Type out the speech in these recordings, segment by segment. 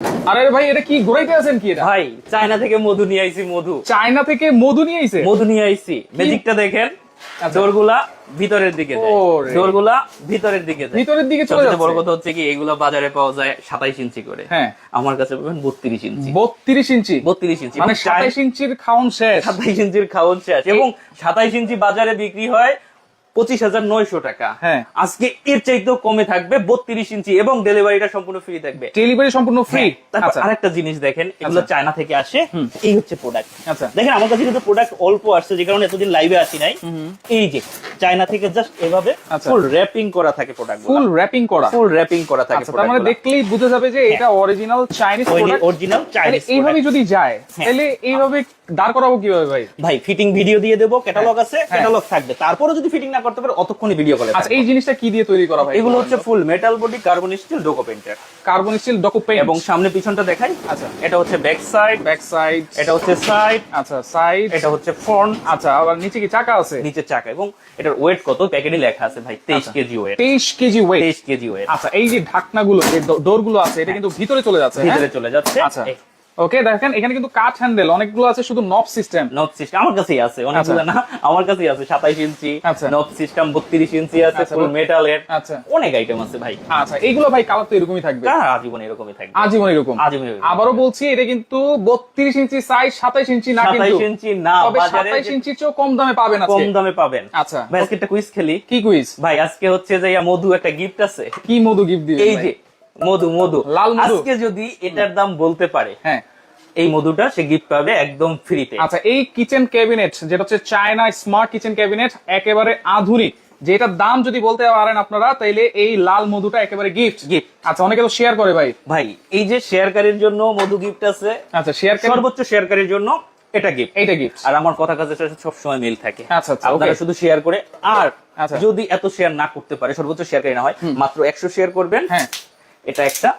আরে ভাই এটা কি ঘুরাইতে আছেন কি এটা? ভাই চায়না থেকে মধু নিয়ে আইছি মধু। চায়না থেকে মধু নিয়ে আইছে? মধু নিয়ে আইছি। ম্যাজিকটা দেখেন ডোরগুলা ভিতরের দিকে ভিতরের দিকে ভিতরের দিকে চলে বড় কথা হচ্ছে কি এগুলো বাজারে পাওয়া যায় সাতাইশ ইঞ্চি করে। হ্যাঁ। আমার কাছে পাবেন বত্রিশ ইঞ্চি। বত্রিশ ইঞ্চি? বত্রিশ ইঞ্চি। মানে সাতাইশ ইঞ্চির খাউন শেষ। সাতাইশ ইঞ্চির খাওয়ান শেষ। এবং সাতাইশ ইঞ্চি বাজারে বিক্রি হয় পঁচিশ হাজার নয়শো টাকা। হ্যাঁ। আজকে এর চাইতেও কমে থাকবে বত্রিশ ইঞ্চি এবং ডেলিভারিটা সম্পূর্ণ ফ্রি থাকবে। ডেলিভারি সম্পূর্ণ ফ্রি হ্যাঁ, তারপর আচ্ছা। আরেকটা জিনিস দেখেন এগুলো আচ্ছা। চায়না থেকে আসে এই হচ্ছে প্রোডাক্ট আচ্ছা। দেখেন আমার কাছে কিন্তু প্রোডাক্ট অল্প আসছে যে কারণে এতদিন লাইভে আসি নাই। এই যে চায়না থেকে জাস্ট এভাবে আচ্ছা। ফুল র্যাপিং করা থাকে প্রোডাক্ট ফুল র্যাপিং করা। ফুল র্যাপিং করা থাকে আচ্ছা তার মানে দেখলেই বোঝা যাবে যে এটা original Chinese product original Chinese এইভাবে যদি যায় হ্যাঁ। তাহলে এইভাবে দাঁড় করাবো কীভাবে ভাই? ভাই ফিটিং ভিডিও দিয়ে দেবো ক্যাটালগ আছে। ক্যাটালগ থাকবে। তারপরে যদি ফিটিং না করতে পারে অতক্ষণে ভিডিও কলে আচ্ছা এই জিনিসটা কি দিয়ে তৈরি করা ভাই এগুলো হচ্ছে full metal body carbon steel duco painter carbon steel duco paint এবং সামনে পিছনটা দেখাই। আচ্ছা। এটা হচ্ছে ব্যাক সাইড ব্যাক সাইড এটা হচ্ছে সাইড আচ্ছা সাইড এটা হচ্ছে ফ্রন্ট আচ্ছা আবার নিচে কি চাকা আছে? নিচে চাকা এবং এটার ওয়েট কত? প্যাকেটে লেখা আছে ভাই তেইশ আচ্ছা। কেজি ওয়েট তেইশ কেজি ওয়েট তেইশ কেজি ওয়েট আচ্ছা এই যে ঢাকনাগুলো যে ডোরগুলো আছে এটা কিন্তু ভিতরে চলে যাচ্ছে হ্যাঁ? ভিতরে চলে যাচ্ছে। আচ্ছা। ওকে দেখেন এখানে কিন্তু কাঠ হ্যান্ডেল অনেকগুলো আছে শুধু নব সিস্টেম নব সিস্টেম আমার কাছেই আছে অনেকগুলো না আমার কাছেই আছে সাতাইশ ইঞ্চি আচ্ছা। নব সিস্টেম বত্রিশ ইঞ্চি আছে আচ্ছা, ফুল মেটালের আচ্ছা। অনেক আইটেম আছে ভাই। আচ্ছা এইগুলো ভাই কালার তো এরকমই থাকবে। কার আজীবন এরকমই থাকবে। আজীবন এরকম। আজীবন। আবারও বলছি এটা কিন্তু বত্রিশ ইঞ্চি সাইজ সাতাইশ ইঞ্চি না কিন্তু। সাতাইশ ইঞ্চি না বাজারে সাতাইশ যে ইঞ্চির চেয়েও কম দামে পাবেন আজকে। কম দামে পাবেন। আচ্ছা। ভাই আজকে একটা কুইজ খেলি। কি কুইজ ভাই আজকে হচ্ছে যে মধু একটা গিফট আছে। কি মধু গিফট দিবে এই যে মধু মধু। লাল মধু? আজকে যদি এটার দাম বলতে পারে হ্যাঁ। এই মধুটা সে গিফট পাবে একদম ফ্রিতে আচ্ছা এই কিচেন ক্যাবিনেট যেটা হচ্ছে চায়না স্মার্ট কিচেন ক্যাবিনেট একেবারে আধুনিক। যেটার দাম যদি বলতে পারেন আপনারা তাইলে এই লাল মধুটা একেবারে গিফট Gift। আচ্ছা অনেকে তো শেয়ার করে ভাই। ভাই এই যে শেয়ারকারীর জন্য মধু গিফট আছে আচ্ছা শেয়ার সর্বোচ্চ শেয়ারকারীর জন্য এটা গিফট এটা গিফট আর আমার কথা কাজের সাথে সবসময় মিল থাকে। আচ্ছা, আচ্ছা, আপনারা শুধু শেয়ার করে আর আচ্ছা। যদি এত শেয়ার না করতে পারে সর্বোচ্চ শেয়ারকারী না হয় মাত্র একশো শেয়ার করবেন। হ্যাঁ। এটা একটা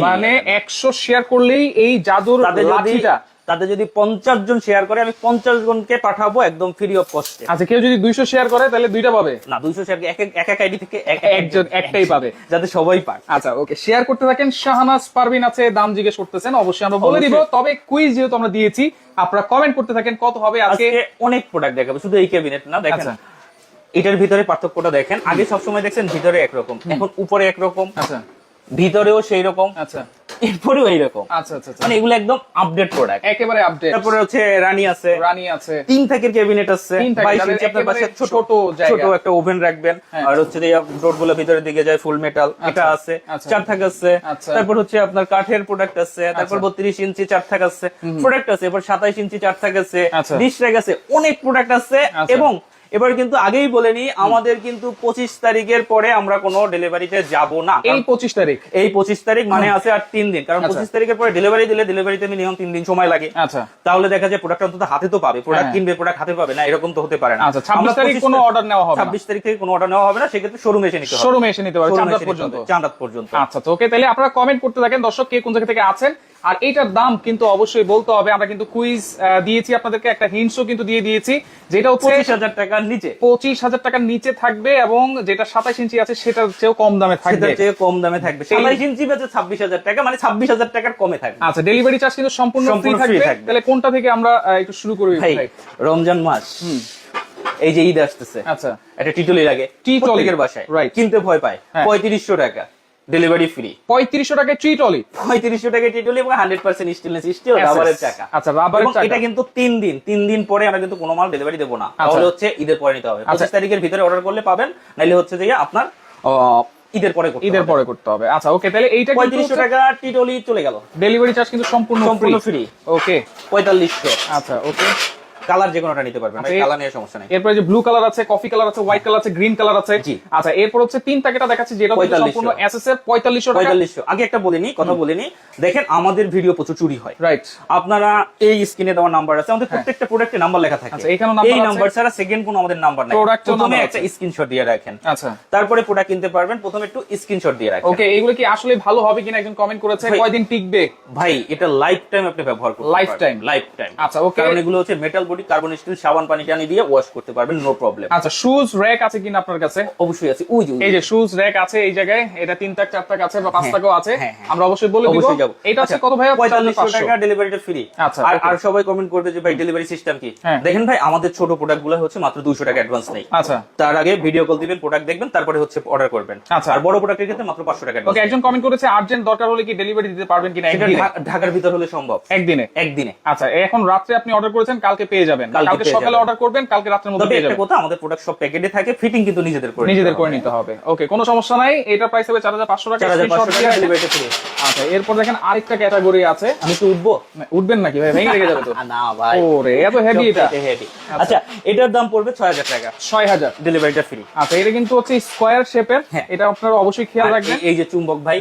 মানে একশো শেয়ার করলেই এই জাদুর তাদের যদি লাঠিটা। যদি পঞ্চাশ জন শেয়ার করে আমি পঞ্চাশ জনকে পাঠাবো একদম ফ্রি অফ কস্টে আচ্ছা কেউ যদি দুইশো শেয়ার করে তাহলে দুইটা পাবে? না দুইশো শেয়ার এক এক- আইডি থেকে একজন একটাই পাবে। যাতে সবাই পায়। আচ্ছা ওকে শেয়ার করতে থাকেন শাহানাজ পারভিন আছে দাম জিজ্ঞেস করতেছেন অবশ্যই আমরা বলে দিব। তবে কুইজ যেহেতু আমরা দিয়েছি আপনারা কমেন্ট করতে থাকেন কত হবে আজকে। আজকে অনেক প্রোডাক্ট দেখাবো শুধু এই ক্যাবিনেট না দেখেন। আচ্ছা। এটার ভিতরে পার্থক্যটা দেখেন। আগে সবসময় দেখছেন ভিতরে একরকম এখন উপরে একরকম। আচ্ছা। ভিতরেও সেই রকম আচ্ছা। এরপরেও এইরকম। আচ্ছা আচ্ছা আচ্ছা। মানে এগুলো একদম আপডেট প্রোডাক্ট একেবারে আপডেট তারপরে হচ্ছে রানী আছে। রানী আছে। তিন থাকের ক্যাবিনেট আছে। তিন থাকের, বাইশ তাদের ইঞ্চি আপনার পাশে ছোট ছোট জায়গা। ছোট একটা ওভেন রাখবেন। হ্যাঁ। আর হচ্ছে যে ডোরগুলো ভিতরের দিকে যায় ফুল মেটাল এটা আছে। আচ্ছা। চার থাক আছে। আচ্ছা। তারপর হচ্ছে আপনার কাঠের প্রোডাক্ট আছে। তারপর বত্রিশ ইঞ্চি চার থাক আছে প্রোডাক্ট আছে। এবার সাতাইশ ইঞ্চি চার থাক আছে। আচ্ছা। ডিশ র্যাক আছে। অনেক প্রোডাক্ট আছে। আচ্ছা। এবং এবার কিন্তু আগেই বলে নি আমাদের কিন্তু পঁচিশ তারিখের পরে আমরা কোনো ডেলিভারিতে যাব না। এই পঁচিশ তারিখ। এই পঁচিশ তারিখ মানে আছে আর তিন দিন। কারণ আচ্ছা। পঁচিশ তারিখের পরে ডেলিভারি দিলে ডেলিভারিতে মিনিমাম তিন দিন সময় লাগে। আচ্ছা। তাহলে দেখা যায় প্রোডাক্ট অন্তত হাতে তো পাবে। প্রোডাক্ট হ্যাঁ। কিনবে প্রোডাক্ট হাতে পাবে না এরকম তো হতে পারে না। আচ্ছা, 26 তারিখ কোনো অর্ডার নেওয়া হবে। ছাব্বিশ তারিখ থেকে কোনো অর্ডার নেওয়া হবে না সেক্ষেত্রে শোরুমে এসে নিতে হবে। শোরুমে এসে নিতে Showroom চান্দাত পর্যন্ত হবে, চাঁদাত পর্যন্ত। আচ্ছা তো ওকে তাহলে আপনারা কমেন্ট করতে থাকেন দর্শক কে কোন জায়গা থেকে আছেন আর এইটার দাম কিন্তু অবশ্যই বলতে হবে। আমরা কিন্তু কুইজ দিয়েছি আপনাদেরকে একটা হিন্টসও কিন্তু দিয়ে দিয়েছি। যেটা হচ্ছে পঁচিশ হাজার টাকার নিচে। পঁচিশ হাজার টাকার নিচে থাকবে এবং যেটা সাতাশ ইঞ্চি আছে সেটার চেয়েও কম দামে থাকবে। চেয়ে কম দামে থাকবে। সাতাইশ ইঞ্চি বেচে ছাব্বিশ হাজার টাকা মানে ছাব্বিশ হাজার টাকার কমে থাকবে। আচ্ছা ডেলিভারি চার্জ কিন্তু সম্পূর্ণ ফ্রি থাকবে। তাহলে কোনটা থেকে আমরা একটু শুরু করি ভাই রমজান মাস। এই যে ঈদ আসতেছে। আচ্ছা। একটা টিটলি লাগে। টিটলি। প্রত্যেকের বাসায়. কিনতে ভয় পায়। হ্যাঁ। পঁয়ত্রিশশো টাকা। ডেলিভারি ফ্রি পঁয়ত্রিশশো টাকায় ট্রি টলি পঁয়ত্রিশশো টাকা টিটলি এবং হান্ড্রেড পার্সেন্ট স্টেনলেস স্টিল রাবারের. চাকা। আচ্ছা, রাবারের চাকা। এটা কিন্তু তিন দিন তিন দিন পরে আমরা কিন্তু কোনো মাল ডেলিভারি দেবো না। আচ্ছা। তাহলে হচ্ছে ঈদের পরে নিতে হবে। পঁচিশ তারিখের ভিতরে অর্ডার করলে পাবেন নাইলে হচ্ছে যে আপনার ঈদের পরে করতে ঈদের পরে করতে হবে। আচ্ছা ওকে তাহলে এইটা পঁয়ত্রিশশো টাকা টিটলি চলে গেল। ডেলিভারি চার্জ কিন্তু সম্পূর্ণ সম্পূর্ণ ফ্রি ফ্রি ওকে পঁয়তাল্লিশশো। আচ্ছা ওকে কালার যে কোনোটা নিতে পারবেন আচ্ছা, কালার নিয়ে সমস্যা নেই। এরপরে যে ব্লু কালার আছে কফি কালার আছে হোয়াইট কালার আছে গ্রিন কালার আছে। জি। আচ্ছা এরপর হচ্ছে তিন প্যাকেটটা দেখাচ্ছি যেটা সম্পূর্ণ এসএস এর পঁয়তাল্লিশশো টাকা। আগে একটা বলিনি কথা বলিনি। দেখেন আমাদের ভিডিও প্রচুর চুরি হয়। রাইট আপনারা এই স্ক্রিনে দেওয়া নাম্বার আছে আমাদের প্রত্যেকটা প্রোডাক্টে নাম্বার লেখা থাকে। হ্যাঁ। আচ্ছা, এখানেও number এই নাম্বার ছাড়া সেকেন্ড কোনো আমাদের নাম্বার নাই। প্রথমে একটা স্ক্রিনশট দিয়ে রাখেন। আচ্ছা। তারপরে প্রোডাক্ট কিনতে পারবেন প্রথমে একটু স্ক্রিনশট দিয়ে রাখেন। ওকে এগুলো কি আসলে ভালো হবে কিনা একজন কমেন্ট করেছে? কয়দিন টিকবে? ভাই এটা লাইফ টাইম আপনি ব্যবহার করতে Lifetime? লাইফ টাইম আচ্ছা, okay. কারণ এগুলো হচ্ছে মেটাল বডি কার্বন স্টিল সাবান পানি টানি দিয়ে ওয়াশ করতে পারবেন নো প্রবলেম আচ্ছা শুজ র্যাক আছে কিনা আপনার কাছে? অবশ্যই আছে। ওই যে এই যে। শুজ র্যাক আছে এই জায়গায় এটা তিন তাক চার তাক আছে বা পাঁচ টাকাও আছে হ্যাঁ, হ্যাঁ। আমরা অবশ্যই বলে দিব। এটা হচ্ছে আচ্ছা, কত পঁয়তাল্লিশশো 4500 টাকা ডেলিভারিটা ফ্রি আচ্ছা, আর আর সবাই কমেন্ট করবে যে ভাই ডেলিভারি সিস্টেম কি? হ্যাঁ। দেখেন ভাই আমাদের ছোট প্রোডাক্টগুলো হচ্ছে মাত্র দুইশো টাকা অ্যাডভান্স নেই। আচ্ছা। তার আগে ভিডিও কল দিবেন প্রোডাক্ট দেখবেন তারপরে হচ্ছে অর্ডার করবেন। আচ্ছা। আর বড় প্রোডাক্টের ক্ষেত্রে মাত্র পাঁচশো টাকা ওকে একজন কমেন্ট করেছে আর্জেন্ট দরকার হলে কি ডেলিভারি দিতে পারবেন কিনা? ঢাকার ভিতর হলে সম্ভব। একদিনে। একদিনে। আচ্ছা এখন রাত্রে আপনি অর্ডার করেছেন কালকে পেয়ে যাবেন কালকে সকালে অর্ডার করবেন কালকে রাত্রের মধ্যে পেয়ে যাবেন। কথা আমাদের প্রোডাক্ট সব প্যাকেটে থাকে ফিটিং কিন্তু নিজেদের করে নিজেদের করে নিতে হবে। ওকে কোনো সমস্যা নাই এটা প্রাইস হবে চার হাজার পাঁচশো টাকা চার হাজার screenshot পাঁচশো দিয়ে টাকা রাখেন। ফ্রি আচ্ছা এরপর দেখেন আরেকটা ক্যাটাগরি আছে। আমি কি উঠবো? উঠবেন নাকি ভাই? ভেঙে রেখে যাবে তো। না ভাই ওরে এত হেভি এটা। হেভি আচ্ছা। এটার দাম পড়বে ছয় হাজার টাকা। ছয় হাজার। ডেলিভারিটা ফ্রি আচ্ছা এটা কিন্তু হচ্ছে স্কোয়ার শেপের হ্যাঁ। এটা আপনারা অবশ্যই খেয়াল রাখবেন। এই যে চুম্বক ভাই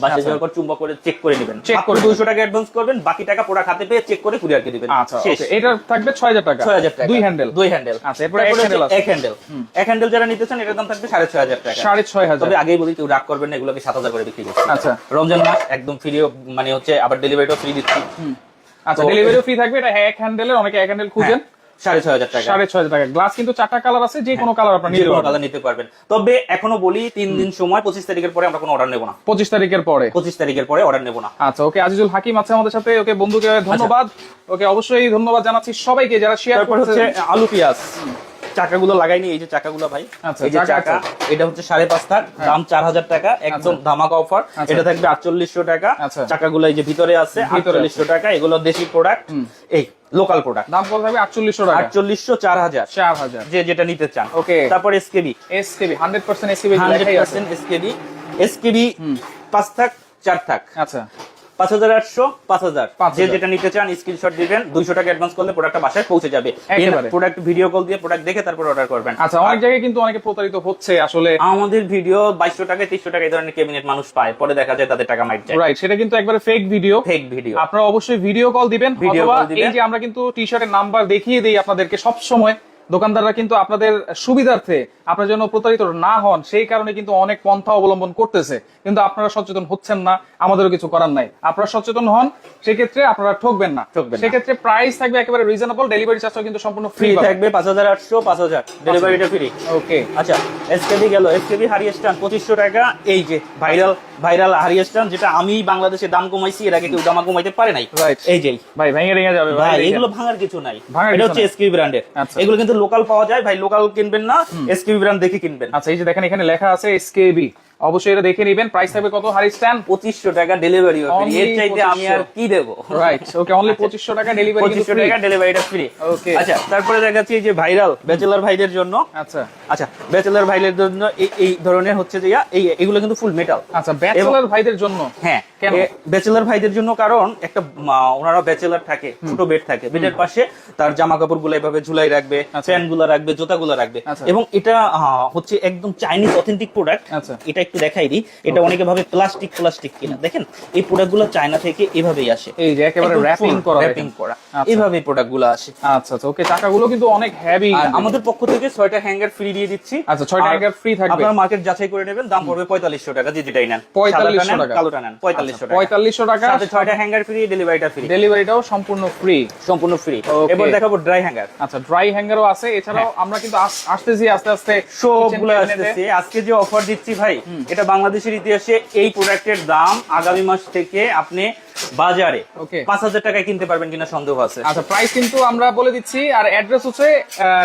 বাসে আচ্ছা। যাওয়ার পর চুম্বক করে চেক করে নেবেন। চেক করে টাকা অ্যাডভান্স করবেন বাকি টাকা পুরো খাতে পেয়ে চেক করে কুরিয়ারকে দিবেন। আচ্ছা এটা থাকবে ছয় হাজার টাকা। ছয় হাজার টাকা। দুই হ্যান্ডেল দুই হ্যান্ডেল আচ্ছা, এরপরে এক হ্যান্ডেল এক হ্যান্ডেল যারা নিতে চান এটার দাম থাকবে সাড়ে ছয় হাজার টাকা। সাড়ে ছয় হাজার তবে আগেই বলি কেউ রাগ করবেন না এগুলোকে সাত হাজার করে বিক্রি করছে। আচ্ছা। রমজান মাস একদম ফ্রি মানে হচ্ছে আবার ডেলিভারিটাও ফ্রি দিচ্ছি। আচ্ছা ডেলিভারিও ফ্রি থাকবে এটা এক হ্যান্ডেলের অনেকে এক হ্যান্ডেল খুঁজেন। হ্যাঁ, সাড়ে ছয় হাজার টাকা। সাড়ে ছয় হাজার টাকা। গ্লাস কিন্তু চারটা কালার আছে যে কোনো কালার আপনার নিতে পারবেন। কালার নিতে পারবেন। তবে এখনও বলি তিন দিন সময় পঁচিশ তারিখের পরে আমরা কোনো অর্ডার নেব না। পঁচিশ তারিখের পরে। পঁচিশ তারিখের পরে অর্ডার নেব না। আচ্ছা ওকে আজিজুল হাকিম আছে আমাদের সাথে। ওকে বন্ধুকে ধন্যবাদ। ওকে অবশ্যই ধন্যবাদ জানাচ্ছি সবাইকে যারা শেয়ার করেছে আলু পেঁয়াজ। চাকাগুলো লাগাইনি এই যে চাকাগুলো ভাই। আচ্ছা, এই যে চাকা। এটা হচ্ছে সাড়ে পাঁচ থাক দাম চার হাজার টাকা একদম ধামাকা অফার। আচ্ছা। এটা থাকবে আটচল্লিশশো টাকা। আচ্ছা। চাকাগুলো এই যে ভিতরে আছে আটচল্লিশশো টাকা এগুলো দেশি প্রোডাক্ট এই লোকাল প্রোডাক্ট দাম কত থাকবে? আটচল্লিশশো টাকা। আটচল্লিশশো চার হাজার। চার হাজার। যে যেটা নিতে চান। ওকে। তারপর SKB SKB hundred percent SKB hundred percent SKB SKB পাঁচ থাক চার থাক। আচ্ছা। পাঁচ হাজার আটশো পাঁচ হাজার। যে যেটা নিতে চান স্ক্রিনশট দিবেন দুইশো টাকা অ্যাডভান্স করলে প্রোডাক্টটা বাসায় পৌঁছে যাবে। প্রোডাক্ট ভিডিও কল দিয়ে প্রোডাক্ট দেখে তারপর অর্ডার করবেন। আচ্ছা অনেক জায়গায় কিন্তু অনেকে প্রতারিত হচ্ছে আসলে আমাদের ভিডিও বাইশশো টাকা তিনশো টাকা এই ধরনের ক্যাবিনেট মানুষ পায়। পরে দেখা যায় তাদের টাকা মাইট যায়। রাইট সেটা কিন্তু একবারে ফেক ভিডিও ফেক ভিডিও আপনারা অবশ্যই ভিডিও কল দিবেন। এই যে আমরা কিন্তু টি শার্টের নাম্বার দেখিয়ে দিই আপনাদেরকে সব সময় দোকানদাররা কিন্তু আপনাদের সুবিধার্থে আপনার জন্য প্রতারিত না হন সেই কারণে কিন্তু অনেক পন্থা অবলম্বন করতেছে। কিন্তু আপনারা সচেতন হচ্ছেন না আমাদেরও কিছু করার নাই। আপনারা সচেতন হন সেক্ষেত্রে আপনারা ঠকবেন না। ঠকবেন সেক্ষেত্রে প্রাইস থাকবে একেবারে রিজনেবল ডেলিভারি চার্জও কিন্তু সম্পূর্ণ ফ্রি থাকবে পাঁচ হাজার আটশো পাঁচ হাজার। ডেলিভারিটা ফ্রি ওকে আচ্ছা এসকেবি গেল। এসকেবি হারিয়েস্টান পঁচিশশো টাকা। এই যে ভাইরাল ভাইরাল হারিয়েস্টান যেটা আমি বাংলাদেশে দাম কমাইছি এর আগে কেউ দাম কমাইতে পারে নাই. এই যে। ভাই ভেঙে ভেঙে যাবে ভাই এগুলো ভাঙার কিছু নাই। এটা হচ্ছে। এসকিবি ব্র্যান্ডের আচ্ছা। এগুলো কিন্তু লোকাল পাওয়া যায় ভাই লোকাল কিনবেন না এসকেবি ব্র্যান্ড দেখে কিনবেন। আচ্ছা এই যে দেখেন এখানে লেখা আছে এসকেবি অবশ্যই এটা দেখে নেবেন। প্রাইস থাকবে কত হারি স্ট্যান্ড পঁচিশশো টাকা ডেলিভারি Only এর চাইতে আমি আর কি দেবো? রাইট ওকে অনলি পঁচিশশো টাকা ডেলিভারি পঁচিশশো টাকা ডেলিভারিটা ফ্রি Okay. আচ্ছা তারপরে দেখাচ্ছি যে ভাইরাল ব্যাচেলার ভাইদের জন্য। আচ্ছা। আচ্ছা ব্যাচেলার ভাইদের জন্য এই- এই ধরনের হচ্ছে যে এই এগুলো কিন্তু ফুল মেটাল আচ্ছা ব্যাচেলার ভাইদের জন্য? হ্যাঁ কেন? ব্যাচেলার ভাইদের জন্য কারণ একটা ওনারা ব্যাচেলার থাকে ছোট বেড থাকে। বেডের পাশে তার জামা কাপড়গুলো এভাবে ঝুলাই রাখবে আচ্ছা। প্যান্টগুলো রাখবে জুতা গুলো রাখবে। আচ্ছা। এবং এটা হচ্ছে একদম চাইনিজ অথেন্টিক প্রোডাক্ট। এটা একটু দেখাই দিই। এটা অনেকে ভাবে প্লাস্টিক প্লাস্টিক কিনা। দেখেন এই প্রোডাক্টগুলো চায়না থেকে এভাবেই আসে। এই যে একেবারে র্যাপিং করা র্যাপিং করা। আচ্ছা। এইভাবে প্রোডাক্টগুলো আসে। আচ্ছা আচ্ছা ওকে টাকাগুলো কিন্তু অনেক হেভি আমাদের পক্ষ থেকে ছয়টা হ্যাঙ্গার ফ্রি দিয়ে দিচ্ছি। আচ্ছা, ছয়টা hanger free থাকবে। আপনারা মার্কেট যাচাই করে নেবেন। দাম পড়বে পঁয়তাল্লিশশো টাকা যে যেটাই নেন। 4500 সাদাটা নেন, টাকা। কালোটা নেন পঁয়তাল্লিশশো টাকা। পঁয়তাল্লিশশো টাকা। সাথে ছয়টা হ্যাঙ্গার ফ্রি ডেলিভারিটা ফ্রি ডেলিভারিটাও সম্পূর্ণ ফ্রি সম্পূর্ণ ফ্রি. এবার দেখাবো ড্রাই হ্যাঙ্গার আচ্ছা ড্রাই হ্যাঙ্গারও আছে। এছাড়াও আমরা কিন্তু আসতেছি আস্তে আস্তে সবগুলো cabinet-এ। আজকে যে অফার দিচ্ছি ভাই এটা বাংলাদেশের ইতিহাসে এই প্রোডাক্টের দাম আগামী মাস থেকে আপনি বাজারে. পাঁচ হাজার টাকায় কিনতে পারবেন কিনা সন্দেহ আছে। আচ্ছা প্রাইস কিন্তু আমরা বলে দিচ্ছি আর অ্যাড্রেস হচ্ছে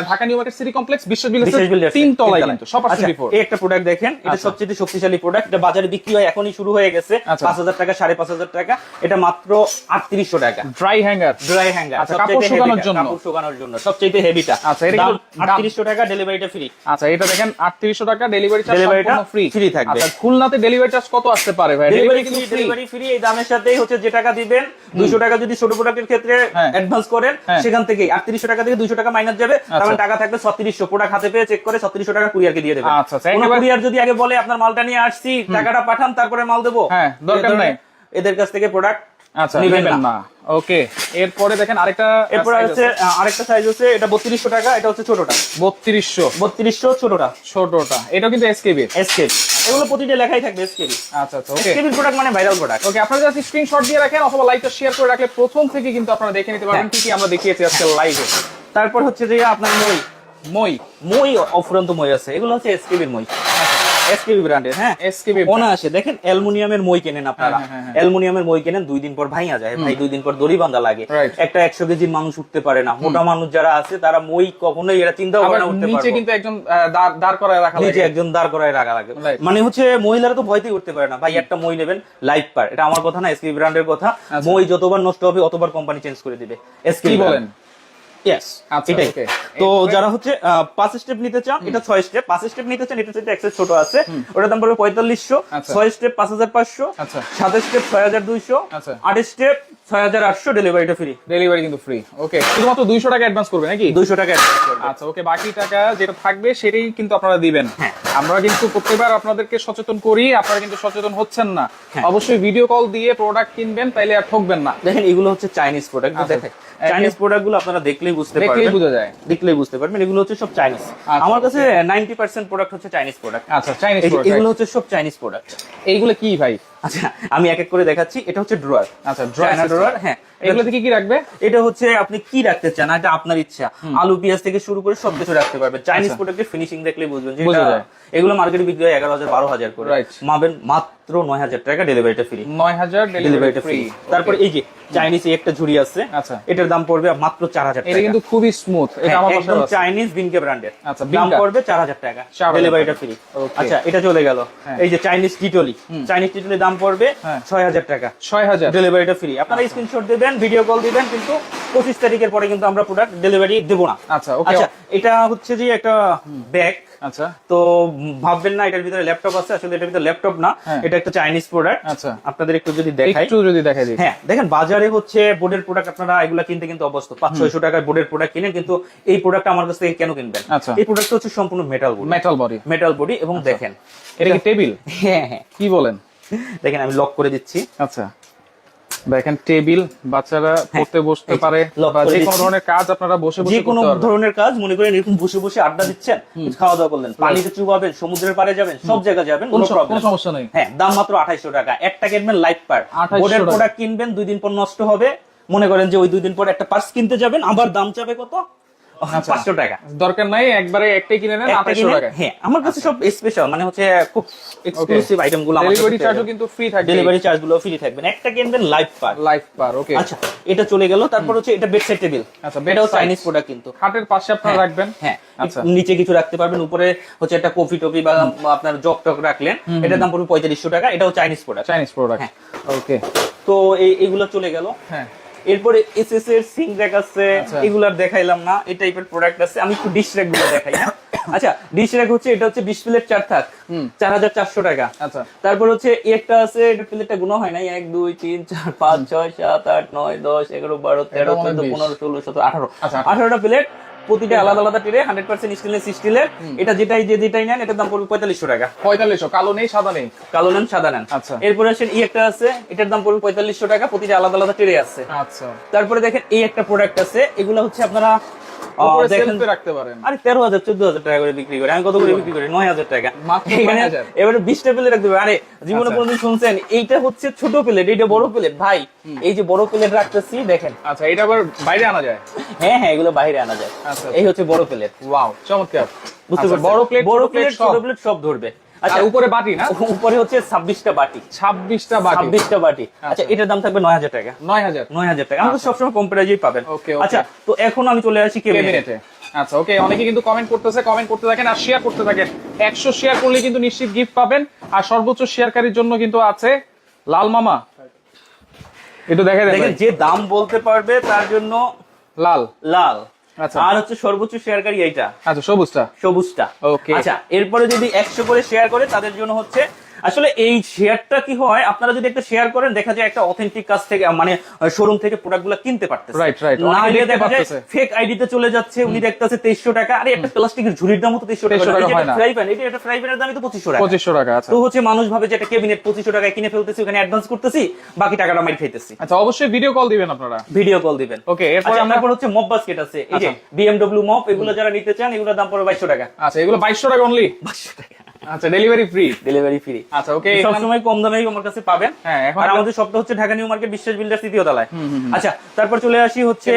Dhaka New Market City Complex builders, তিন তলায় কিন্তু সবার আচ্ছা, এই একটা প্রোডাক্ট দেখেন এটা আচ্ছা। সবচেয়ে শক্তিশালী প্রোডাক্ট এটা বাজারে বিক্রি হয় এখনই শুরু হয়ে গেছে আচ্ছা। পাঁচ হাজার টাকা সাড়ে পাঁচ হাজার টাকা এটা মাত্র আটত্রিশশো টাকা। ড্রাই হ্যাঙ্গার ড্রাই হ্যাঙ্গার কাপড় শুকানোর জন্য। কাপড় শুকানোর জন্য সবচেয়ে হেভিটা আচ্ছা, এটা আটত্রিশশো টাকা ডেলিভারিটা ফ্রি আচ্ছা এটা দেখেন আটত্রিশশো টাকা ডেলিভারি চার্জ Delivery টা সম্পূর্ণ ফ্রি free থাকবে। আচ্ছা খুলনাতে ডেলিভারি চার্জ কত আসতে পারে ভাই? ডেলিভারি কিন্তু ডেলিভারি ফ্রি এই দামের সাথেই হচ্ছে যে টাকা দিবেন দুইশো টাকা যদি ছোট প্রোডাক্টের ক্ষেত্রে। অ্যাডভান্স করেন হ্যাঁ। সেখান থেকে আটত্রিশশো টাকা থেকে দুইশো টাকা মাইনাস যাবে তার মানে টাকা থাকবে ছত্রিশশো। প্রোডাক্ট হাতে পেয়ে চেক করে ছত্রিশশো টাকা কুরিয়ারকে দিয়ে দেবেন। আচ্ছা, আচ্ছা, কুরিয়ার যদি আগে বলে আপনার মালটা নিয়ে আসছি টাকাটা পাঠান তারপরে মাল দেবো। হ্যাঁ, দরকার নাই। এদের কাছ থেকে প্রোডাক্ট আচ্ছা নেবেন না। ওকে এরপরে দেখেন আরেকটা এরপর হচ্ছে আরেকটা সাইজ হচ্ছে এটা বত্রিশশো টাকা এটা হচ্ছে ছোটটা। বত্রিশশো। বত্রিশশো ছোটটা। ছোটটা। এটা কিন্তু এসকেবি এসকেবি এগুলো প্রতিটা লেখাই থাকবে এসকেবি আচ্ছা আচ্ছা ওকে। এসকেবির প্রোডাক্ট মানে ভাইরাল প্রোডাক্ট ওকে আপনারা জাস্ট স্ক্রিনশট দিয়ে রাখেন অথবা লাইভটা শেয়ার করে রাখলে প্রথম থেকে কিন্তু আপনারা দেখে নিতে পারবেন হ্যাঁ। কি কি আমরা দেখিয়েছি আজকে লাইভে তারপর হচ্ছে যে আপনার মই। মই। মই অফুরন্ত মই আছে। এগুলো হচ্ছে এসকেবির মই। এসকেবি ব্র্যান্ডের হ্যাঁ এসকেবি অনায়াসে। দেখেন অ্যালুমিনিয়ামের মই কেনেন আপনারা। হ্যাঁ, হ্যাঁ, হ্যাঁ। অ্যালুমিনিয়ামের মই কেনেন দুই দিন পর ভাইয়া যায়। ভাই দুই দিন পর দড়ি বান্ধা লাগে। একটা একশো কেজির মানুষ উঠতে পারে না। মোটা মানুষ যারা আছে তারা মই কখনোই এরা চিন্তাও করে না উঠতে নিচে কিন্তু একজন দাঁড় করায় রাখা নিচে লাগে। একজন দাঁড় করায় রাখা লাগে। মানে হচ্ছে মহিলারা তো ভয়তেই উঠতে পারে না। ভাই একটা মই নেবেন লাইফ পার এটা আমার কথা না এসকে ব্র্যান্ডের কথা। আচ্ছা। মই যতবার নষ্ট হবে অতবার কোম্পানি চেঞ্জ করে দিবে। এসকে কি বলেন? ইয়েস আচ্ছা, এটাই। তো যারা হচ্ছে পাঁচ স্টেপ নিতে চান এটা ছয় স্টেপ পাঁচ স্টেপ নিতে চান এটা ছোট আছে। ওটার দাম পড়বে পঁয়তাল্লিশশো। আচ্ছা। ছয় স্টেপ পাঁচ হাজার পাঁচশো। আচ্ছা। সাত স্টেপ ছয় হাজার দুইশো। আট স্টেপ ছয় হাজার আটশো। ডেলিভারিটা ফ্রি ডেলিভারি কিন্তু ফ্রি ওকে শুধুমাত্র দুইশো টাকা অ্যাডভান্স করবে নাকি? দুইশো টাকা আচ্ছা ওকে বাকি টাকা যেটা থাকবে সেটাই কিন্তু আপনারা দিবেন। হ্যাঁ। আমরা কিন্তু প্রত্যেকবার আপনাদেরকে সচেতন করি আপনারা কিন্তু সচেতন হচ্ছেন না। হ্যাঁ। অবশ্যই ভিডিও কল দিয়ে প্রোডাক্ট কিনবেন তাইলে আর ঠকবেন না। দেখেন এগুলো হচ্ছে চাইনিজ প্রোডাক্ট। দেখেন চাইনিজ প্রোডাক্টগুলো আপনারা দেখলেই বুঝতে দেখলেই বোঝা যায়। দেখলেই বুঝতে পারবেন। এগুলো হচ্ছে সব চাইনিজ আচ্ছা, আমার কাছে নাইনটি পার্সেন্ট প্রোডাক্ট হচ্ছে চাইনিজ প্রোডাক্ট আচ্ছা চাইনিজ এগুলো হচ্ছে সব চাইনিজ প্রোডাক্ট এইগুলো কি ভাই? আচ্ছা আমি এক এক করে দেখাচ্ছি। এটা হচ্ছে ড্রয়ার আচ্ছা ড্রয়ার ড্রয়ার হ্যাঁ। এগুলো থেকে কি রাখবে? এটা হচ্ছে আপনি কি রাখতে চান? এটা আপনার ইচ্ছা। আলু পেঁয়াজ থেকে শুরু করে সবকিছু রাখতে পারবেন চাইনিজ। প্রোডাক্টের ফিনিশিং দেখলেই বুঝবেন যে। এগুলো মার্কেটে বিক্রি হয় এগারো হাজার বারো হাজার করে. মাবেন মাত্র নয় হাজার টাকা ডেলিভারিটা ফ্রি নয় হাজার ডেলিভারিটা ফ্রি তারপর এই যে চাইনিজ একটা ঝুড়ি আছে আচ্ছা। এটার দাম পড়বে মাত্র চার হাজার এটা টাকা। কিন্তু খুবই স্মুথ হ্যাঁ, আমার একদম চাইনিজ বিনকে ব্র্যান্ডের আচ্ছা, দাম পড়বে চার হাজার টাকা। ডেলিভারিটা ফ্রি আচ্ছা এটা চলে গেল। হ্যাঁ। এই যে চাইনিজ টিটলি চাইনিজ টিটলির দাম পড়বে হ্যাঁ। ছয় হাজার টাকা। ছয় হাজার ডেলিভারিটা ফ্রি আপনারা স্ক্রিনশট দিবেন ভিডিও কল দিবেন কিন্তু পঁচিশ তারিখের পরে কিন্তু আমরা প্রোডাক্ট ডেলিভারি দেবো না। আচ্ছা আচ্ছা এটা হচ্ছে যে একটা ব্যাগ আচ্ছা। তো ভাববেন না এটার ভিতরে ল্যাপটপ আছে। আসলে এটার ভিতরে ল্যাপটপ না হ্যাঁ। এটা একটা চাইনিজ প্রোডাক্ট আচ্ছা। আপনাদের একটু যদি দেখাই। একটু যদি দেখাই দিই। হ্যাঁ দেখেন বাজারে হচ্ছে বোর্ডের প্রোডাক্ট আপনারা এগুলা কিনতে কিন্তু অবস্থ পাঁচ ছয়শো টাকায় বোর্ডের প্রোডাক্ট কিনেন কিন্তু এই প্রোডাক্ট আমার কাছ থেকে কেন কিনবেন? আচ্ছা। এই প্রোডাক্ট হচ্ছে সম্পূর্ণ metal body metal body metal body এবং দেখেন। এটা কি টেবিল হ্যাঁ হ্যাঁ। কি বলেন? দেখেন আমি লক করে দিচ্ছি। আচ্ছা। দেখেন টেবিল বাচ্চারা পড়তে বসতে পারে। বা যে কোনো ধরনের কাজ আপনারা বসে বসে যে কোনো ধরনের কাজ মনে করেন এরকম বসে বসে আড্ডা দিচ্ছেন খাওয়া দাওয়া করলেন পানিতে চুবাবেন সমুদ্রের পাড়ে যাবেন সব জায়গায় যাবেন কোনো প্রবলেম সমস্যা নেই। হ্যাঁ দাম মাত্র আঠাইশো টাকা। একটা কিনবেন লাইফ পার 2800 বোর্ডের প্রোডাক্ট কিনবেন দুই দিন পর নষ্ট হবে। মনে করেন যে ওই দুই দিন পর একটা পার্স কিনতে যাবেন আবার দাম চাবে কত। পাঁচশো টাকা। দরকার নাই একবারে একটাই কিনে নেন টাকা হ্যাঁ আমার কাছে সব স্পেশাল মানে হচ্ছে খুব এক্সক্লুসিভ আইটেমগুলো ডেলিভারি চার্জও কিন্তু ফ্রি থাকবে। ডেলিভারি চার্জগুলো ফ্রি থাকবে। একটা কিনবেন লাইফ পার লাইফ পার ওকে আচ্ছা এটা চলে গেল তারপর হচ্ছে এটা টেবিল আচ্ছা, এটাও চাইনিজ প্রোডাক্ট কিন্তু। খাটের পাশে আপনারা হ্যাঁ, রাখবেন। হ্যাঁ আচ্ছা। নিচে কিছু রাখতে পারবেন উপরে হচ্ছে একটা কফি টপি বা আপনার জগ টক রাখলেন এটার দাম পড়বে পঁয়তাল্লিশশো টাকা এটাও চাইনিজ প্রোডাক্ট চাইনিজ প্রোডাক্ট হ্যাঁ। ওকে তো এইগুলো চলে গেল। হ্যাঁ। এরপরে এসএস এর সিং র্যাক আছে আচ্ছা। এগুলার দেখাইলাম না এই টাইপের প্রোডাক্ট আছে আমি একটু ডিশ র্যাকগুলো দেখাই? আচ্ছা ডিশ র্যাক হচ্ছে এটা হচ্ছে বিশ প্লেট চার থাক চার হাজার চারশো টাকা আচ্ছা তারপর হচ্ছে এই একটা আছে এটা প্লেটটা গুণ হয় নাই এক দুই তিন চার পাঁচ ছয় সাত আট নয় দশ এগারো বারো তেরো চোদ্দ। পনেরো ষোলো সতেরো আঠারো আচ্ছা, আঠারোটা প্লেট প্রতিটা আলাদা আলাদা টিরে হান্ড্রেড পার্সেন্ট স্টেনলেস স্টিলের এটা যেটাই যে যেটাই নেন এটার দাম পড়বে পঁয়তাল্লিশশো টাকা। পঁয়তাল্লিশশো। কালো নেই সাদা নেই? কালো নেন সাদা নেন। আচ্ছা। এরপরে আসেন এই একটা আছে এটার দাম পড়বে পঁয়তাল্লিশশো টাকা প্রতিটা আলাদা আলাদা টিরে আছে। আচ্ছা। তারপরে দেখেন এই একটা প্রোডাক্ট আছে এগুলো হচ্ছে আপনারা আহ, উপরে দেখেন সেলফে রাখতে পারেন। আরে তেরো হাজার চোদ্দ হাজার টাকা করে বিক্রি করে। আমি কত করে বিক্রি করি? নয় হাজার টাকা। মাত্র এখানে 9,000 এবারে বিশটা প্লেট রাখতে হবে। আরে জীবনে আচ্ছা। কোনোদিন শুনছেন এইটা হচ্ছে ছোট প্লেট এইটা বড় প্লেট ভাই এই যে বড় প্লেট রাখতেছি দেখেন। আচ্ছা এটা আবার বাইরে আনা যায়? হ্যাঁ হ্যাঁ এগুলো বাইরে আনা যায়। আচ্ছা, এই হচ্ছে বড় প্লেট ওয়াও চমৎকার। বুঝতে আচ্ছা, পারছেন? বড় প্লেট বড় প্লেট প্লেট ছোট প্লেট সব ধরবে। আচ্ছা আচ্ছা উপরে বাটি না? উপরে হচ্ছে ছাব্বিশটা বাটি। ছাব্বিশটা বাটি। ছাব্বিশটা বাটি। আচ্ছা। এটার দাম থাকবে নয় হাজার টাকা। নয় হাজার। নয় হাজার টাকা। আমাদের সবসময় কম প্রাইজেই পাবেন। okay. আচ্ছা তো এখন আমি চলে আসি কেবিনেটে আচ্ছা ওকে অনেকে কিন্তু কমেন্ট করতেছে কমেন্ট করতে থাকেন আর শেয়ার করতে থাকেন। একশো শেয়ার করলে কিন্তু নিশ্চিত গিফট পাবেন। আর সর্বোচ্চ শেয়ারকারীর জন্য কিন্তু আছে লাল মামা। একটু দেখে দেখেন যে দাম বলতে পারবে তার জন্য লাল। লাল। আচ্ছা। আর হচ্ছে সর্বোচ্চ শেয়ারকারী এইটা। আচ্ছা সবুজটা। সবুজটা। ওকে আচ্ছা এরপরে যদি একশো করে শেয়ার করে তাদের জন্য হচ্ছে আসলে এই শেয়ারটা কি হয় আপনারা যদি একটা শেয়ার করেন দেখা যায় একটা অথেন্টিক কাজ থেকে মানে শোরুম থেকে প্রোডাক্টগুলো কিনতে পারতেছে। Right, right. না হলে দেখা যায় ফেক আইডিতে চলে যাচ্ছে উনি দেখতেছে তেইশশো টাকা। আরে একটা প্লাস্টিকের ঝুড়ির দাম তো তেইশশো টাকা। 2300 টাকা না। ফ্রাই প্যান এটা একটা ফ্রাই প্যানের দামই তো পঁচিশশো টাকা। পঁচিশশো টাকা আচ্ছা। তো হচ্ছে মানুষ ভাবে যে একটা কেবিনেট পঁচিশশো টাকায় কিনে ফেলতেছি ওখানে অ্যাডভান্স করতেছি বাকি টাকাটা মাইর খাইতেছি। আচ্ছা অবশ্যই ভিডিও কল দিবেন আপনারা। ভিডিও কল দিবেন। ওকে এরপর আচ্ছা, আমরা তারপর হচ্ছে মপ বাস্কেট আছে। এই যে আচ্ছা। বিএমডব্লিউ মপ এগুলো যারা নিতে চান এগুলোর দাম পড়বে বাইশশো টাকা। আচ্ছা এগুলো বাইশশো টাকা অনলি বাইশশো টাকা। আচ্ছা ডেলিভারি ফ্রি ডেলিভারি ফ্রি আচ্ছা ওকে সবসময় কম দামে আমার কাছে পাবেন। হ্যাঁ, আর আমাদের হচ্ছে Dhaka New Market Biswas builder তৃতীয় তলায়। আচ্ছা তারপর চলে আসি হচ্ছে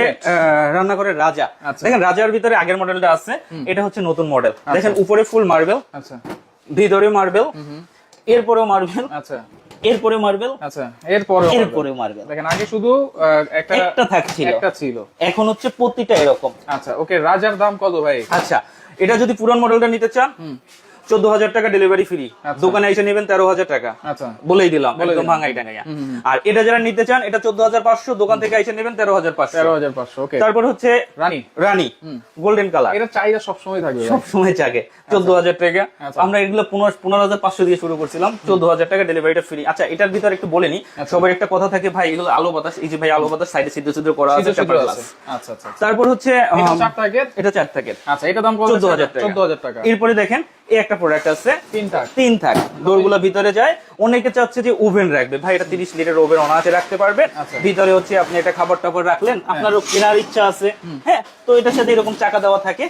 রান্নাঘরের রাজা। আচ্ছা। দেখেন রাজার ভিতরে আগের মডেলটা আছে এটা হচ্ছে নতুন মডেল। দেখেন উপরে ফুল মার্বেল আচ্ছা। ভিতরে মার্বেল এরপরেও মার্বেল আচ্ছা। এরপরে মার্বেল আচ্ছা এরপরে এরপরে মার্বেল দেখেন আগে শুধু একটা একটা থাকছিল একটা ছিল। এখন হচ্ছে প্রতিটা এরকম। আচ্ছা ওকে রাজার দাম কত ভাই? আচ্ছা এটা যদি পুরান মডেলটা নিতে চান চোদ্দ হাজার টাকা ডেলিভারি ফ্রি আচ্ছা। দোকানে এসে নেবেন তেরো হাজার টাকা। আচ্ছা। বলেই দিলাম একদম ভাঙাই আর এটা যারা নিতে চান এটা চোদ্দ হাজার পাঁচশো দোকান থেকে এসে নেবেন তেরো হাজার পাঁচশো। তেরো হাজার পাঁচশো তারপর হচ্ছে রানী। রানী গোল্ডেন কালার এটা চাহিদা সবসময় থাকবে ভাই। সব চাকে চোদ্দ হাজার টাকা। আচ্ছা। আমরা এগুলো পনেরো পনেরো হাজার পাঁচশো দিয়ে শুরু করছিলাম চোদ্দ হাজার টাকা ডেলিভারিটা ফ্রি আচ্ছা এটার ভিতরে একটু বলে নি। সবার একটা কথা থাকে ভাই এগুলো আলো বাতাস এই যে ভাই আলো বাতাস সাইডে সিদ্ধ সিদ্ধ করা আছে। আচ্ছা আচ্ছা আচ্ছা। তারপর হচ্ছে এটা চার থাকে আচ্ছা এটা দাম চোদ্দ হাজার টাকা। এরপরে দেখেন এই একটা প্রোডাক্ট আছে। তিনটা তিন থাক। ডোরগুলো ভিতরে যায়। অনেকে চাচ্ছে যে ওভেন রাখবে। ভাই এটা তিরিশ লিটার ওভেন অনায়াসে রাখতে পারবেন। আচ্ছা। ভিতরে হচ্ছে আপনি এটা খাবার টাবার রাখলেন। আপনারও কেনার ইচ্ছা আছে। হ্যাঁ তো এটার সাথে এরকম চাকা দেওয়া থাকে।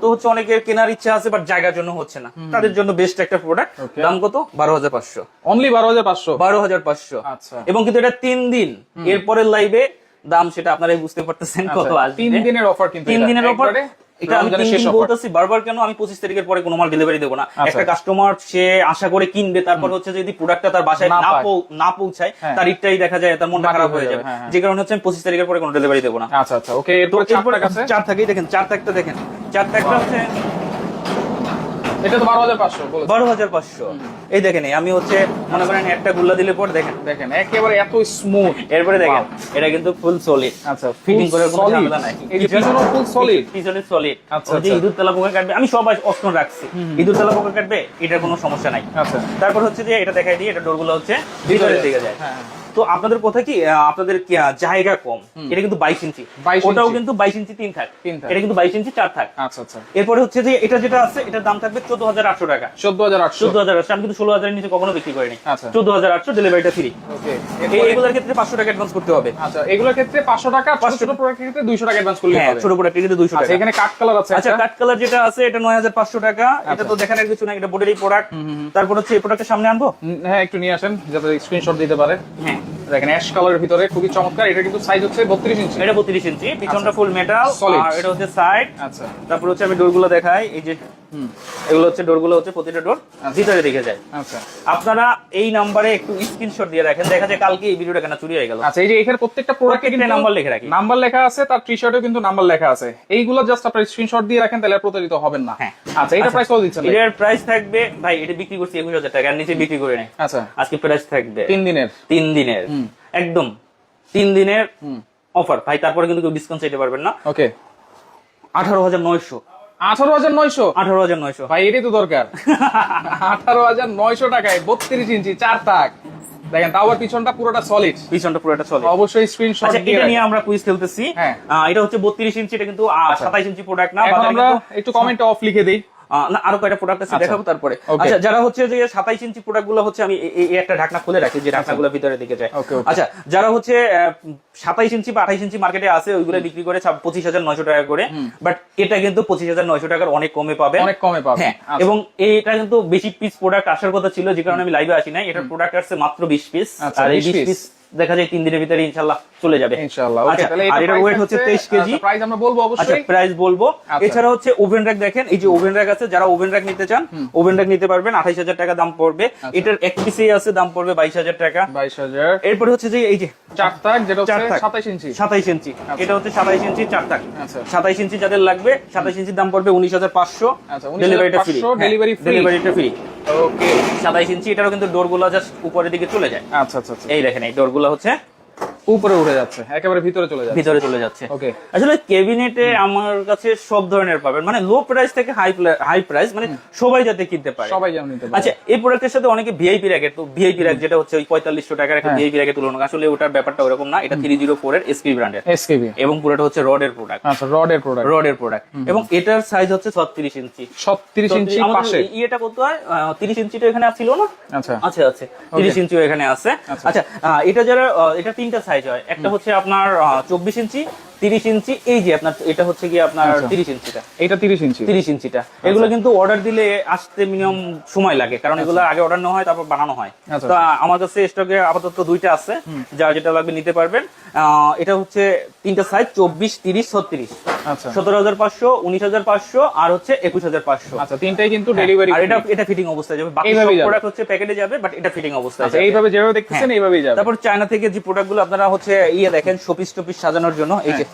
তো হচ্ছে অনেকের কেনার ইচ্ছা আছে বাট জায়গার জন্য হচ্ছে না। তাদের জন্য বেস্ট একটা প্রোডাক্ট দাম কত? বারো হাজার পাঁচশো। অনলি বারো হাজার পাঁচশো? বারো হাজার পাঁচশো। আচ্ছা। এবং কিন্তু এটা তিন দিন। এরপরের লাইভে দাম সেটা আপনারাই বুঝতে পারতেছেন কত আচ্ছা, আসবে। তিন দিনের অফার কিন্তু তিন দিনের অফার এটা আমি শেষ বলতেছি বারবার কেন আমি পঁচিশ তারিখের পরে কোনো মাল ডেলিভারি দেবো না? আচ্ছা। একটা কাস্টমার সে আশা করে কিনবে তারপর হচ্ছে যদি প্রোডাক্টটা তার বাসায় না না পৌঁছায় হ্যাঁ। তার ইটটাই দেখা যায় তার মনটা খারাপ হয়ে যাবে, হ্যাঁ, হ্যাঁ। যে কারণে হচ্ছে আমি পঁচিশ তারিখের পরে কোনো ডেলিভারি দেবো না। আচ্ছা আচ্ছা ওকে চার থাকেই দেখেন চার থাকতে দেখেন। চার থাকটা হচ্ছে এটা তো বারো হাজার পাঁচশো বারো হাজার পাঁচশো। এই দেখেন আমি হচ্ছে মনে করেন একটা গুল্লা দিলে পর দেখেন দেখেন একেবারে এত স্মুথ এরপরে দেখেন এটা কিন্তু ফুল সলিড আচ্ছা ফিটিং করে কোনো ঝামেলা নাই। এই যে ফুল সলিড পিছনে সলিড আচ্ছা, যে আচ্ছা। ইঁদুর তেলা পোকা কাটবে আমি সবাই অস্ত্র রাখছি। ইঁদুর তেলা পোকা কাটবে এটার কোনো সমস্যা নাই। আচ্ছা। তারপর হচ্ছে যে এটা দেখাই দিই এটা ডোরগুলো হচ্ছে ভিতরের দিকে যায়। হ্যাঁ তো আপনাদের কথা কি আপনাদের জায়গা কম? এটা কিন্তু বাইশ ইঞ্চি। ওটাও কিন্তু বাইশ ইঞ্চি তিন থাক। তিন থাক। এটা কিন্তু বাইশ ইঞ্চি চার থাক। আচ্ছা আচ্ছা। এরপরে হচ্ছে যে এটা যেটা আছে এটার দাম থাকবে চোদ্দ হাজার আটশো টাকা। চোদ্দ হাজার আটশো। চোদ্দ হাজার আটশো। আমি কিন্তু ষোলো হাজারের নিচে কখনো বিক্রি করিনি। আচ্ছা। চোদ্দ হাজার আটশো ডেলিভারিটা ফ্রি এগুলোর ক্ষেত্রে পাঁচশো টাকা অ্যাডভান্স করতে হবে। আচ্ছা এগুলোর ক্ষেত্রে পাঁচশো টাকা পাঁচশো ছোট প্রোডাক্টের ক্ষেত্রে দুইশো টাকা অ্যাডভান্স করলে হ্যাঁ ছোট প্রোডাক্টের ক্ষেত্রে দুইশো আচ্ছা টাকা। এখানে কাট কালার আছে আচ্ছা কাট কালার যেটা আছে এটা নয় হাজার পাঁচশো টাকা। এটা আচ্ছা। তো দেখানোর কিছু না এটা বোর্ডেরই প্রোডাক্ট তারপর হচ্ছে এই প্রোডাক্টের সামনে আনব? হ্যাঁ একটু নিয়ে আসেন যাতে স্ক্রিনশট দিতে পারে। হ্যাঁ। দেখেন অ্যাশ কালারের ভিতরে খুবই চমৎকার। এটা কিন্তু সাইজ হচ্ছে বত্রিশ ইঞ্চি। এটা বত্রিশ ইঞ্চি। পিছনটা ফুল মেটাল আর এটা হচ্ছে সাইড আচ্ছা। তারপর হচ্ছে আমি ডোরগুলো দেখাই। এই যে হুম। এগুলো হচ্ছে ডোরগুলো হচ্ছে প্রতিটা ডোর ভিতরে দিকে যায়। আচ্ছা। আপনারা এই নাম্বারে একটু স্ক্রিনশট দিয়ে রাখেন। দেখা যায় কালকে এই ভিডিওটা কেন চুরি হয়ে গেল। আচ্ছা এই যে এখানে প্রত্যেকটা প্রোডাক্টে প্রত্যেকটা নাম্বার লিখে রাখি। নাম্বার লেখা আছে তার টি শার্টেও কিন্তু নাম্বার লেখা আছে। এইগুলো জাস্ট আপনার স্ক্রিনশট দিয়ে রাখেন তাহলে প্রতারিত হবেন না। হ্যাঁ। আচ্ছা এটা প্রাইস কত দিচ্ছেন? এটার প্রাইস থাকবে ভাই এটা বিক্রি করছি একুশ হাজার টাকা আর নিচে বিক্রি করে নেই। আচ্ছা। আজকে প্রাইস থাকবে তিন দিনের। তিন দিনের। একদম তিন দিনের অফার ভাই তারপরে কিন্তু কেউ ডিসকাউন্ট চাইতে পারবেন না। ওকে। আঠারো হাজার নয়শো। আঠারো হাজার নয়শো? আঠারো হাজার নয়শো। ভাই এটাই তো দরকার। আঠারো হাজার নয়শো টাকায় বত্রিশ ইঞ্চি চার তাক। দেখেন তাও আবার পিছনটা পুরোটা সলিড পিছনটা পুরোটা চলে অবশ্যই স্ক্রিনশট আচ্ছা দিয়ে এটা নিয়ে আমরা কুইজ খেলতেছি। হ্যাঁ। এটা হচ্ছে বত্রিশ ইঞ্চি এটা কিন্তু সাতাইশ ইঞ্চি প্রোডাক্ট না আমরা একটু কমেন্ট অফ লিখে দেই। না আরও কয়টা প্রোডাক্ট আছে আচ্ছা। দেখাবো তারপরে। আচ্ছা যারা হচ্ছে যে সাতাইশ ইঞ্চি প্রোডাক্টগুলো হচ্ছে আমি এই- একটা ঢাকনা খুলে রাখি যে ঢাকনাগুলো ভিতরে দিকে যায়. আচ্ছা যারা হচ্ছে সাতাইশ ইঞ্চি বা আঠাইশ ইঞ্চি মার্কেটে আছে ওইগুলো বিক্রি করে ছাব- পঁচিশ হাজার নয়শো টাকা করে। বাট এটা কিন্তু পঁচিশ হাজার নয়শো টাকার অনেক কমে পাবে। অনেক কমে পাবেন। হ্যাঁ আচ্ছা। এবং এটা কিন্তু বেশি পিস প্রোডাক্ট আসার কথা ছিল যে কারণে আমি লাইভে আসি নাই। এটার প্রোডাক্ট আসছে মাত্র বিশ পিস আচ্ছা, আর এই 20 বিশ পিস দেখা যায় তিন দিনের ভিতরে ইনশাল্লাহ চলে যাবে। ইনশাআল্লাহ ওকে আচ্ছা, তাহলে আর এটার ওয়েট হচ্ছে তেইশ কেজি। প্রাইস আমরা বলব আচ্ছা অবশ্যই। প্রাইস বলব। আচ্ছা। এছাড়া হচ্ছে ওভেন র্যাক দেখেন এই যে ওভেন র্যাক আছে যারা ওভেন র্যাক নিতে চান ওভেন র্যাক নিতে পারবেন আঠাইশ হাজার টাকা দাম পড়বে। আচ্ছা। এটার এক পিসেই আছে দাম পড়বে বাইশ হাজার টাকা। বাইশ হাজার। এরপরে হচ্ছে যে এই যে চার তাক যেটা হচ্ছে সাতাইশ ইঞ্চি। সাতাইশ ইঞ্চি। এটা হচ্ছে সাতাইশ ইঞ্চি চার আচ্ছা। সাতাইশ ইঞ্চি যাদের লাগবে সাতাইশ ইঞ্চির দাম পড়বে উনিশ হাজার পাঁচশো। আচ্ছা, 19,500 ডেলিভারিটা ফ্রি free। ডেলিভারিটা ফ্রি ওকে সাতাইশ ইঞ্চি এটারও কিন্তু ডোরগুলো জাস্ট উপরের দিকে চলে যায়। আচ্ছা আচ্ছা আচ্ছা। এই দেখেন এই ডোরগুলো হচ্ছে উপরে উঠে যাচ্ছে একেবারে ভিতরে চলে যাচ্ছে। ভিতরে চলে যাচ্ছে। ওকে আসলে ক্যাবিনেটে আমার কাছে সব ধরনের পাবেন। মানে লো প্রাইস থেকে হাই হাই প্রাইস মানে সবাই যাতে কিনতে পারে। সবাই যেন নিতে পারে। আচ্ছা এই প্রোডাক্টের সাথে অনেকে ভিআইপি র্যাকেট তো ভিআইপি র্যাক যেটা হচ্ছে ওই পঁয়তাল্লিশশো টাকার একটা। ভিআইপি র্যাকের তুলনা আসলে ওটার ব্যাপারটা ওরকম না এটা থ্রি জিরো ফোর এর এসপি ব্র্যান্ডের এসকেবি এবং পুরোটা হচ্ছে রডের প্রোডাক্ট আচ্ছা রডের প্রোডাক্ট রডের প্রোডাক্ট এবং এটার সাইজ হচ্ছে ছত্রিশ ইঞ্চি। 36 ইঞ্চি পাশে। ইয়েটা কত হয়? তিরিশ ইঞ্চিটা এখানে ছিল না? আচ্ছা। আছে আছে তিরিশ ইঞ্চিও এখানে আছে। আচ্ছা। এটা যারা এটা তিনটা সাইজ হয়। একটা হচ্ছে আপনার চব্বিশ ইঞ্চি তিরিশ ইঞ্চি এই যে আপনার এটা হচ্ছে কি আপনার আচ্ছা। তিরিশ ইঞ্চিটা। এটা 30 ইঞ্চি। তিরিশ ইঞ্চিটা। এগুলো কিন্তু অর্ডার দিলে আসতে মিনিমাম সময় লাগে কারণ এগুলো আগে অর্ডার নেওয়া হয় তারপর বানানো হয়। আচ্ছা। তো আমার কাছে স্টকে আপাতত দুইটা আছে যার যেটা লাগবে নিতে পারবেন। এটা হচ্ছে তিনটা সাইজ চব্বিশ তিরিশ ছত্রিশ। আচ্ছা। সতেরো হাজার পাঁচশো উনিশ হাজার পাঁচশো আর হচ্ছে একুশ হাজার পাঁচশো। আচ্ছা তিনটাই কিন্তু ডেলিভারি আর এটা এটা ফিটিং অবস্থায় যাবে। বাকি সব প্রোডাক্ট হচ্ছে প্যাকেটে যাবে বাট এটা ফিটিং অবস্থায় আচ্ছা এইভাবে যেভাবে দেখতেছেন এইভাবেই যাবে। তারপর চায়না থেকে যে প্রোডাক্টগুলো আপনারা হচ্ছে ইয়ে দেখেন শোপিস টোপিস সাজানোর জন্য এই যে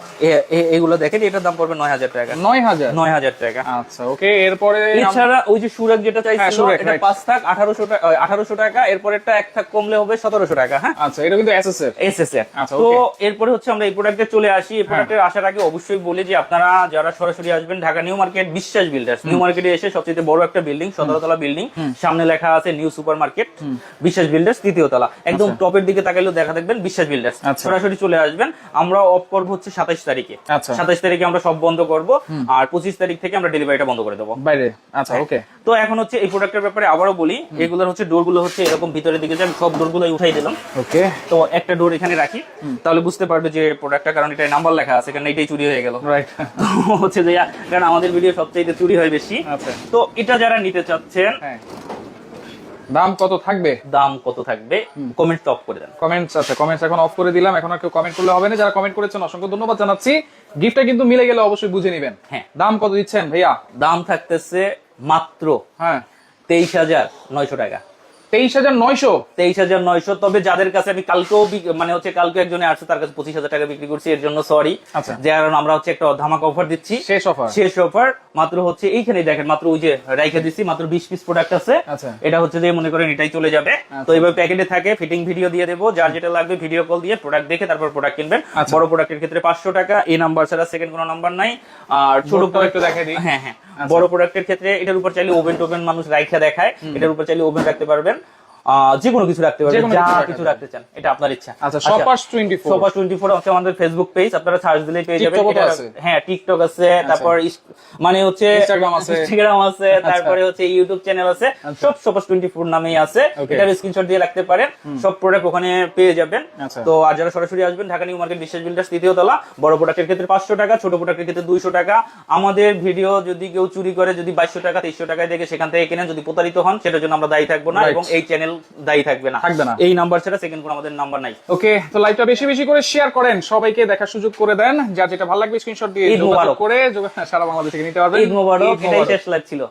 এগুলো দেখেন এটার দাম পড়বে নয় হাজার টাকা। 9000 নয় হাজার টাকা। আচ্ছা ওকে এরপরে এছাড়া ওই যে সুরাক যেটা হ্যাঁ, চাইছিল এটা পাঁচ থাক আঠারোশো টাকা আঠারোশো টাকা এরপরেরটা এক থাক কমলে হবে সতেরোশো টাকা হ্যাঁ? আচ্ছা এটা কিন্তু এসএস এর আচ্ছা, তো. হ্যাঁ। এরপরে হচ্ছে আমরা এই প্রোডাক্টে চলে আসি। এই প্রোডাক্টের আসার আগে অবশ্যই বলি যে আপনারা যারা সরাসরি আসবেন Dhaka New Market Biswas builders new মার্কেটে এসে সবচেয়ে বড় একটা বিল্ডিং সতেরো তলা বিল্ডিং সামনে লেখা আছে New Super Market Biswas builders তৃতীয় তলা। একদম টপের দিকে তাকাইলেও দেখা দেখবেন বিশ্বাস বিল্ডার্স আচ্ছা। সরাসরি চলে আসবেন। আমরা অফ করব হচ্ছে সাতাইশ তারিখে। আচ্ছা। সাতাইশ তারিখে আমরা সব বন্ধ করব আর পঁচিশ তারিখ থেকে আমরা ডেলিভারিটা বন্ধ করে দেবো। বাইরে। আচ্ছা ওকে তো এখন হচ্ছে এই প্রোডাক্টের ব্যাপারে আবারও বলি এগুলোর হচ্ছে ডোরগুলো হচ্ছে এরকম ভিতরের দিকে যে আমি সব ডোরগুলো উঠাই দিলাম। ওকে। তো একটা ডোর এখানে রাখি তাহলে বুঝতে পারবে যে প্রোডাক্টটা কারণ এটা নাম্বার লেখা আছে কারণ এটাই চুরি হয়ে গেল। রাইট তো হচ্ছে যে কারণ আমাদের ভিডিও সবচেয়ে চুরি হয় বেশি। আচ্ছা। তো এটা যারা নিতে চাচ্ছেন হ্যাঁ। দাম কত থাকবে? দাম কত থাকবে? কমেন্ট অফ করে দেন। কমেন্টস আছে কমেন্টস এখন অফ করে দিলাম। এখন আর কেউ কমেন্ট করলে হবে না। যারা কমেন্ট করেছেন অসংখ্য ধন্যবাদ জানাচ্ছি। গিফটটা কিন্তু মিলে গেলে অবশ্যই বুঝে নেবেন। হ্যাঁ। দাম কত দিচ্ছেন ভাইয়া? দাম থাকতেছে মাত্র হ্যাঁ। তেইশ হাজার নয়শো টাকা। তেইশ হাজার নয়শো। তেইশ হাজার নয়শো তবে যাদের কাছে আমি কালকেও মানে হচ্ছে কালকে একজনে আসছে তার কাছে পঁচিশ হাজার টাকা বিক্রি করছি এর জন্য সরি আচ্ছা। যে কারণ আমরা হচ্ছে একটা ধামাকা অফার দিচ্ছি। শেষ অফার শেষ অফার মাত্র হচ্ছে এইখানে দেখেন মাত্র ওই যে রাইখে দিচ্ছি মাত্র বিশ পিস প্রোডাক্ট আছে। আচ্ছা। এটা হচ্ছে যে মনে করেন এটাই চলে যাবে। তো এবার প্যাকেটে থাকে ফিটিং ভিডিও দিয়ে দেবো যার যেটা লাগবে ভিডিও কল দিয়ে প্রোডাক্ট দেখে তারপর প্রোডাক্ট কিনবেন। আচ্ছা। বড় প্রোডাক্টের ক্ষেত্রে পাঁচশো টাকা এই নাম্বার ছাড়া সেকেন্ড কোনো নাম্বার নাই। আর ছোট প্রোডাক্ট দেখাই দিই। হ্যাঁ হ্যাঁ। বড় প্রোডাক্টের ক্ষেত্রে এটার উপর চাইলে ওভেন টোভেন মানুষ রাইখা দেখায়। এটার উপর চাইলে ওভেন রাখতে পারবেন। যে কোনো কিছু রাখতে পারবেন যা কিছু। রাখতে চান এটা আপনার ইচ্ছা আচ্ছা sofas twenty four sofa twenty four হচ্ছে আমাদের ফেসবুক পেজ আপনারা সার্চ দিলেই পেয়ে যাবেন এটা- আছে? হ্যাঁ টিকটক আছে তারপর মানে হচ্ছে ইনস্টাগ্রাম আছে। ইনস্টাগ্রাম আছে তারপরে হচ্ছে ইউটিউব চ্যানেল আছে সব সোফা টোয়েন্টি ফোর নামেই আছে. এটার স্ক্রিনশট দিয়ে রাখতে পারেন সব প্রোডাক্ট ওখানে পেয়ে যাবেন আচ্ছা। তো আর যারা সরাসরি আসবেন Dhaka New Market Biswas builders তৃতীয় তলা বড় প্রোডাক্টের ক্ষেত্রে পাঁচশো টাকা ছোট প্রোডাক্টের ক্ষেত্রে দুইশো টাকা আমাদের ভিডিও যদি কেউ চুরি করে যদি বাইশশো টাকা তেইশশো টাকায় দেখে সেখান থেকে কেনেন যদি প্রতারিত হন সেটার জন্য আমরা দায়ী থাকব না এবং এই চ্যানেল দায়ী থাকবে না। থাকবে না। এই নাম্বার ছাড়া সেকেন্ড কোনো আমাদের নাম্বার নাই। ওকে তো লাইভটা বেশি বেশি করে শেয়ার করেন সবাইকে দেখার সুযোগ করে দেন। যা যেটা ভালো লাগবে স্ক্রিনশট দিয়ে। করে যোগ- সারা বাংলাদেশ থেকে নিতে পারবেন। ঈদ মোবারক এটাই শেষ লাইভ ছিল